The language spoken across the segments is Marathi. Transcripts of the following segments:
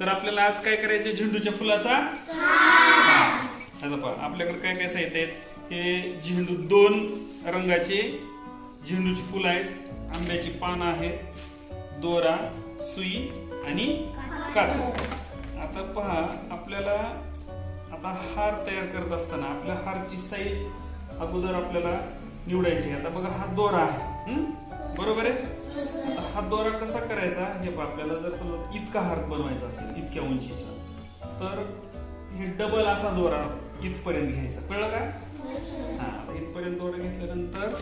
तर आपल्याला आज काय करायचं झेंडूच्या फुलाचा? आता पहा आपल्याकडे काय काय साहित्य आहेत? हे झेंडू दोन रंगाचे झेंडूची फुलं आहेत. आंब्याची पानं आहेत दोरा सुई आणि कात आता पहा आपल्याला आता हार तयार करत असताना आपल्या हारची साईज अगोदर आपल्याला निवडायची आता बघा हा दोरा आहे. बरोबर आहे? हा दोरा कसा करायचा हे आपल्याला जर समजा इतका हात बनवायचा असेल इतक्या उंचीचा तर हे डबल असा दोरा इथपर्यंत घ्यायचा. कळलं का? हा इथपर्यंत दोरा घेतल्यानंतर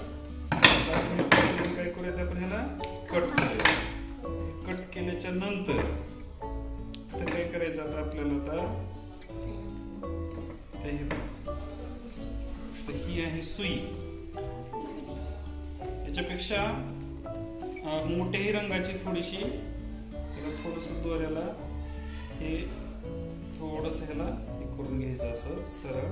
काय करायचं आपण ह्याला? कट करूया कट केल्याच्यानंतर तर काय करायचं आता आपल्याला आता? तर ही आहे सुई. याच्यापेक्षा मोठ्याही रंगाची थोडीशी याला थोडस दोऱ्याला हे थोडस ह्याला हे करून घ्यायचं असं सरळ.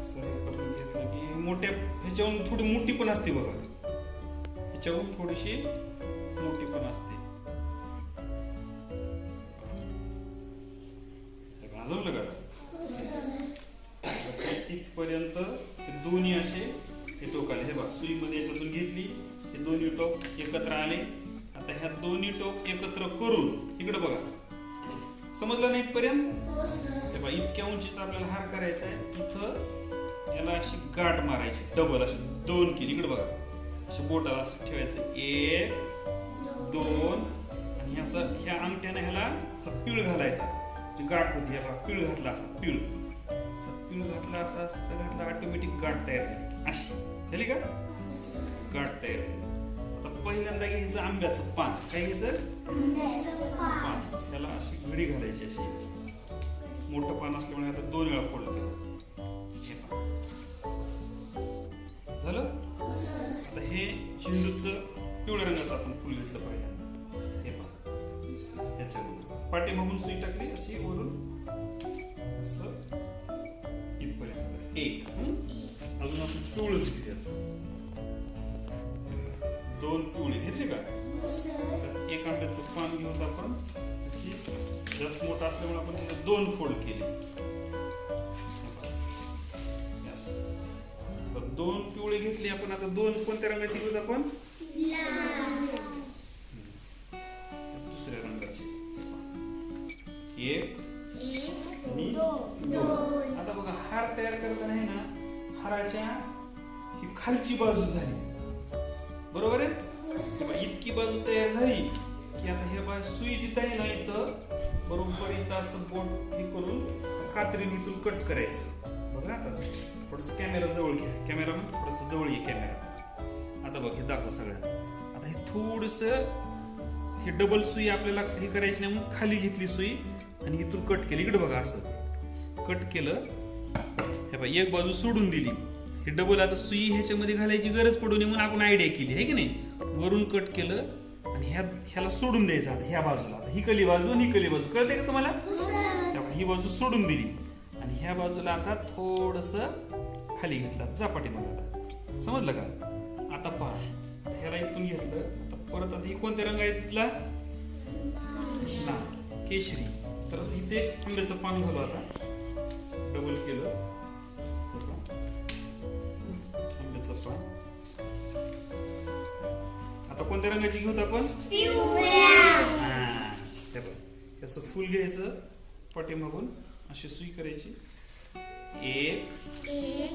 सरळ करून घेतलं की मोठ्या ह्याच्याहून थोडी मोठी पण असते बघा. ह्याच्याहून थोडीशी मोठी पण असते. का, जमलं का? इथपर्यंत दोन्ही असे हे टोकाले. हे बघा सुईमध्ये याच्यातून घेतली. हे दोन्ही टोक एकत्र आले. आता ह्या दोन्ही टोक एकत्र करून इकडे बघा. समजलं नाही इथपर्यंत? हे बघा इतक्या उंचीचा आपल्याला हार करायचा आहे. इथं याला अशी गाठ मारायची डबल अशी दोन केली. इकडे बघा. अशी बोटाला असं ठेवायचं. एक दोन आणि असं ह्या अंगठ्याने ह्याला असा पिळ घालायचा. जी गाठ होती ह्या बघा पिळ घातला असा पिळ. असा पिळ घातला असा असं घातला ऑटोमॅटिक गाठ तयार झाली. अशी. झाली का? पहिल्यांदा घ्यायचं आंब्याचं पान काय घ्यायचं? पान. त्याला अशी घडी घालायची अशी. मोठं पान असल्यामुळे आता दोन वेळा फोल्ड केलं. झालं? आता हे झेंडूचं पिवळ्या रंगाचं आपण फुल घेतलं पहिल्यांदा हे पहा. ह्याच्यावर पाठीमागून सुई टाकली अशी वरून. असं. इथपर्यंत. एक? अजून आपण पिवळंच घेऊया दोन पिवळी. का तर एक आंब्याचं पान घेऊन आपण त्याची जास्त मोठं असल्यामुळे आपण त्याला दोन फोल्ड केले. तर दोन पिवळे घेतली आपण. आता दोन कोणत्या रंगाची घेऊत आपण? दुसऱ्या रंगाची. एक आणि दोन. आता बघा हार तयार करताना आहे ना हाराच्या ही खालची बाजू झाली. बरोबर आहे? इतकी बाजू तयार झाली की आता हे बा सुई जिथं आहे ना इथं बरोबर इथं असं बोट हे करून कात्रीने इथून कट करायचं. बघा आता थोडस कॅमेरा जवळ घ्या. कॅमेरा थोडस जवळ ये कॅमेरा आता बघ हे दाखव सगळ्यांना. आता हे थोडस हे डबल सुई आपल्याला हे करायची नाही म्हणून खाली घेतली सुई आणि इथून कट केली. इकडे बघा असं. कट केलं. हे बघा एक बाजू सोडून दिली. हे डबल आता सुई ह्याच्यामध्ये घालायची गरज पडू नये म्हणून आपण आयडिया केली आहे की नाही? वरून कट केलं आणि ह्या ह्याला सोडून द्यायचं आता ह्या बाजूला. आता ही कली बाजू आणि ही कली बाजू. कळते का तुम्हाला? त्यामुळे ही बाजू सोडून दिली. आणि ह्या बाजूला आता थोडस खाली घेतलं झपाटी आता. समजलं का? आता पहा. ह्याला इथून घेतलं. आता परत आता ही कोणत्या रंग आहे तिथला लाल केशरी. तर इथे आंब्याचं पान झालं आता. डबल केलं. आता कोणत्या रंगाची घेऊत आपण? हा, हे बघ. हे असं फुल घ्यायचं पाठीमागून अशी सुई करायची. एक हे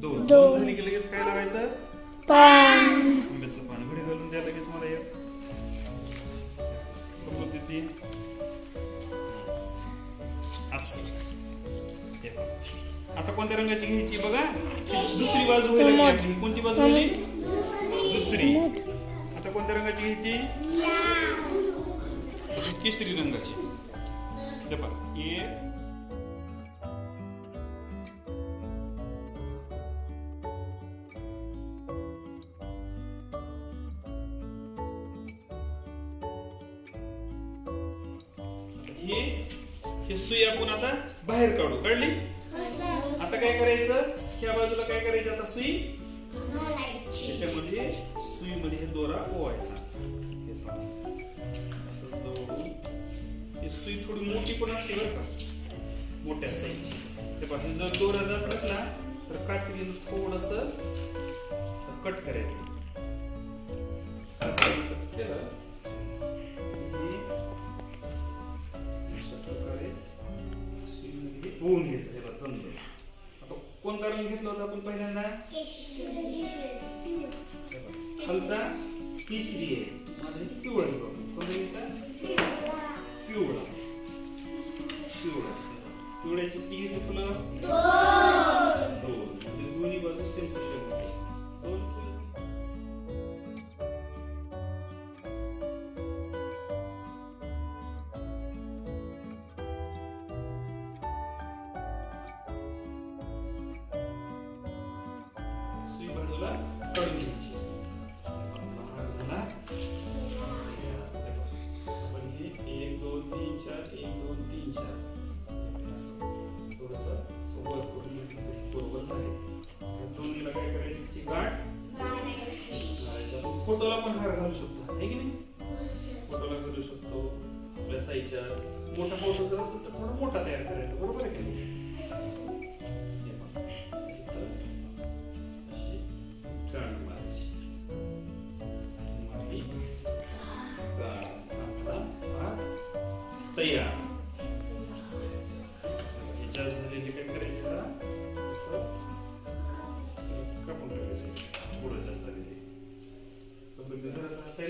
दोन. दोन. झाली की लगेच काय लावायचं? आंब्याचं पान. घडी घालून द्या लगेच मला एक. समोर आता कोणत्या रंगाची घ्यायची बघा? दुसरी बाजू आपली. कोणती बाजू झाली दुसरी. आता कोणत्या रंगाची घ्यायची? केशरी रंगाची. हे पहा. हे हे सुई आपण आता बाहेर काढू. काढली आता काय करायचं? ह्या बाजूला काय करायचं आता? सुई? त्याच्यामध्ये सुईमध्ये हे दोरा ओवायचा. सुई थोडी मोठी पण असते बरं का. मोठ्या साईजची. ते पासून जर दोरा जात नसला तर कात्रीने थोडस कट करायचं. कात्रीने केलं. होऊन घ्यायचं. त्याला जमलं. कोणता रंग घेतला होता आपण पहिल्यांदा? खालचा केशरी आहे. माझा पिवळा घेतो कोणता घ्यायचा पिवळा. पिवळा. पिवळ्याची किती फुलं. दोन. म्हणजे दोन्ही बाजू सेम टू फोटोला पण हार घालू शकतो आहे की नाही फोटोला घालू शकतो आपल्या साईजच्या मोठा फोटो जर असेल तर थोडा मोठा तयार करायचा बरोबर आहे की नाही हे पहा. इथं अशी गाठ मारायची मारली. गाठ. आता हा तयार